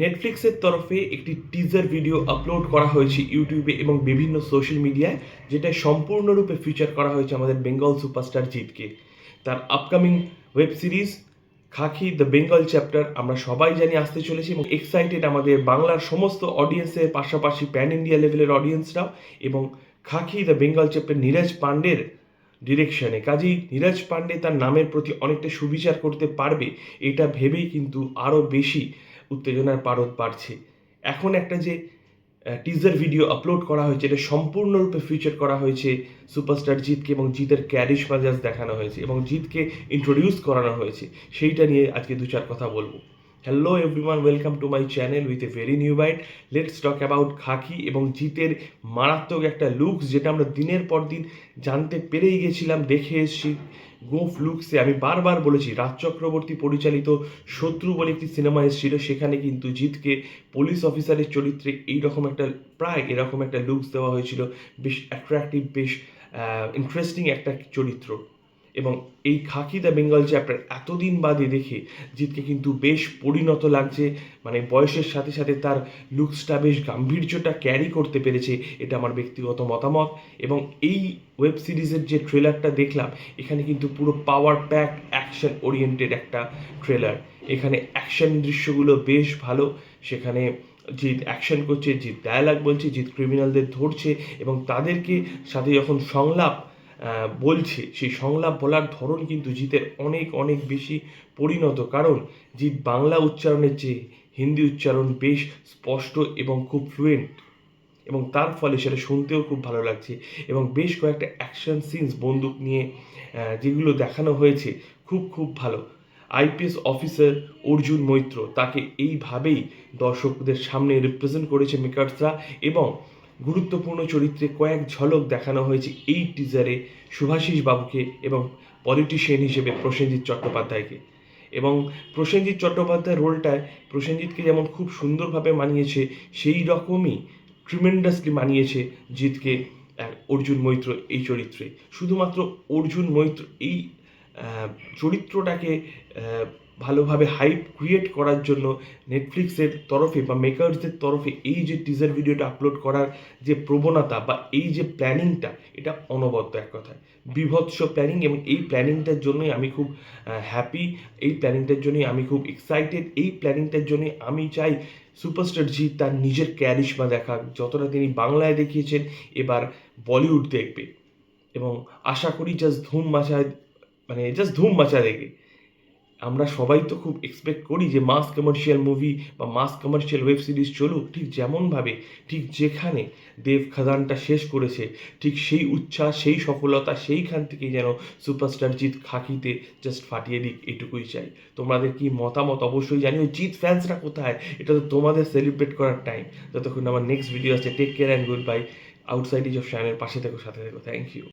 নেটফ্লিক্সের তরফে একটি teaser video upload করা হয়েছে ইউটিউবে এবং বিভিন্ন সোশ্যাল মিডিয়ায় যেটা সম্পূর্ণরূপে ফিচার করা হয়েছে আমাদের বেঙ্গল সুপারস্টার জিতকে তার upcoming web series Khakee the Bengal chapter আমরা সবাই জানি আসতে চলেছি এবং এক্সাইটেড আমাদের বাংলার সমস্ত অডিয়েন্সের পাশাপাশি প্যান ইন্ডিয়া লেভেলের অডিয়েন্সরাও এবং Khakee the Bengal chapter Neeraj পান্ডের ডিরেকশনে কাজেই নীরজ পান্ডে তার নামের প্রতি অনেকটা সুবিচার করতে পারবে, এটা ভেবেই কিন্তু আরও বেশি উত্তেজনার পারদ পারছে এখন একটা যে টিজার ভিডিও আপলোড করা হয়েছে, এটা সম্পূর্ণরূপে ফিচার করা হয়েছে সুপারস্টার জিতকে এবং জিতের ক্যারিশ বাজাজ দেখানো হয়েছে এবং জিতকে ইন্ট্রোডিউস করানো হয়েছে। সেইটা নিয়ে আজকে দু চার কথা বলব। Hello everyone welcome to my channel with a very new bite let's talk about Khakee এবং জিতের মারাত্মক একটা লুকস যেটা আমরা দিনের পর দিন জানতে পেরেই গেছিলাম, দেখে এসেছি। গোফ লুকসে আমি বারবার বলেছি, রাজ চক্রবর্তী পরিচালিত শত্রু বলে একটি সিনেমা এসেছিল, সেখানে কিন্তু জিতকে পুলিশ অফিসারের চরিত্রে এইরকম একটা, প্রায় এরকম একটা লুকস দেওয়া হয়েছিল। বেশ অ্যাট্রাক্টিভ বেশ ইন্টারেস্টিং একটা চরিত্র। এবং এই খাকি দ্য বেঙ্গল চ্যাপ্টার এতদিন বাদে দেখে জিতকে কিন্তু বেশ পরিণত লাগছে। মানে বয়সের সাথে সাথে তার লুকসটা বেশ গাম্ভীর্যটা ক্যারি করতে পেরেছে, এটা আমার ব্যক্তিগত মতামত। এবং এই ওয়েব সিরিজের যে ট্রেলারটা দেখলাম, এখানে কিন্তু পুরো পাওয়ার প্যাক অ্যাকশন ওরিয়েন্টেড একটা ট্রেলার এখানে অ্যাকশন দৃশ্যগুলো বেশ ভালো। সেখানে জিৎ অ্যাকশন করছে, জিৎ ডায়ালগ বলছে, জিৎ ক্রিমিনালদের ধরছে এবং তাদেরকে সাথে যখন সংলাপ বলছে, সেই সংলাপ বলার ধরন কিন্তু জিতের অনেক অনেক বেশি পরিণত। কারণ জিৎ বাংলা উচ্চারণের চেয়ে হিন্দি উচ্চারণ বেশ স্পষ্ট এবং খুব ফ্লুয়েন্ট এবং তার ফলে সেটা শুনতেও খুব ভালো লাগছে এবং বেশ কয়েকটা অ্যাকশন সিনস বন্দুক নিয়ে যেগুলো দেখানো হয়েছে খুব খুব ভালো। আইপিএস অফিসার অর্জুন মৈত্র তাকে এইভাবেই দর্শকদের সামনে রিপ্রেজেন্ট করেছে মেকার্সরা এবং গুরুত্বপূর্ণ চরিত্রে কয়েক ঝলক দেখানো হয়েছে এই টিজারে সুভাষিস বাবুকে এবং পলিটিশিয়ান হিসেবে প্রসেনজিৎ চট্টোপাধ্যায়কে। এবং প্রসেনজিৎ চট্টোপাধ্যায়ের রোলটায় প্রসেনজিৎকে যেমন খুব সুন্দরভাবে মানিয়েছে, সেই রকমই ট্রিমেন্ডাসলি মানিয়েছে জিতকে অর্জুন মৈত্র এই চরিত্রে। শুধুমাত্র অর্জুন মৈত্র এই চরিত্রটাকে ভালোভাবে হাইপ ক্রিয়েট করার জন্য নেটফ্লিক্সের তরফে বা মেকার্সদের তরফে এই যে টিজার ভিডিওটা আপলোড করার যে প্রবণতা বা এই যে প্ল্যানিংটা এটা অনবদ্য এক কথায়। বিভৎস প্ল্যানিং এবং এই প্ল্যানিংটার জন্যই আমি খুব হ্যাপি এই প্ল্যানিংটার জন্যই আমি খুব এক্সাইটেড এই প্ল্যানিংটার জন্যই আমি চাই সুপারস্টার জি তার নিজের ক্যারিশমা দেখাক যতটা তিনি বাংলায় দেখিয়েছেন, এবার বলিউড দেখবে। এবং আশা করি জাস্ট ধুম মাচায় মানে জাস্ট ধুম মাচা দেখে আমরা সবাই তো খুব এক্সপেক্ট করি যে মাস কমার্শিয়াল মুভি বা মাস কমার্শিয়াল ওয়েব সিরিজ চলুক, ঠিক যেমনভাবে, ঠিক যেখানে দেব খাদানটা শেষ করেছে, ঠিক সেই উচ্ছ্বাস, সেই সফলতা, সেইখান থেকেই যেন সুপারস্টার জিৎ খাকিতে জাস্ট ফাটিয়ে দিক, এটুকুই চাই। তোমাদের কি মতামত অবশ্যই জানিও। জিৎ ফ্যান্সরা কোথায়? এটা তো তোমাদের সেলিব্রেট করার টাইম যতক্ষণ আমার নেক্সট ভিডিও আছে take care and good bye outside is of channel পাশে থেকো, সাথে থেকো। Thank you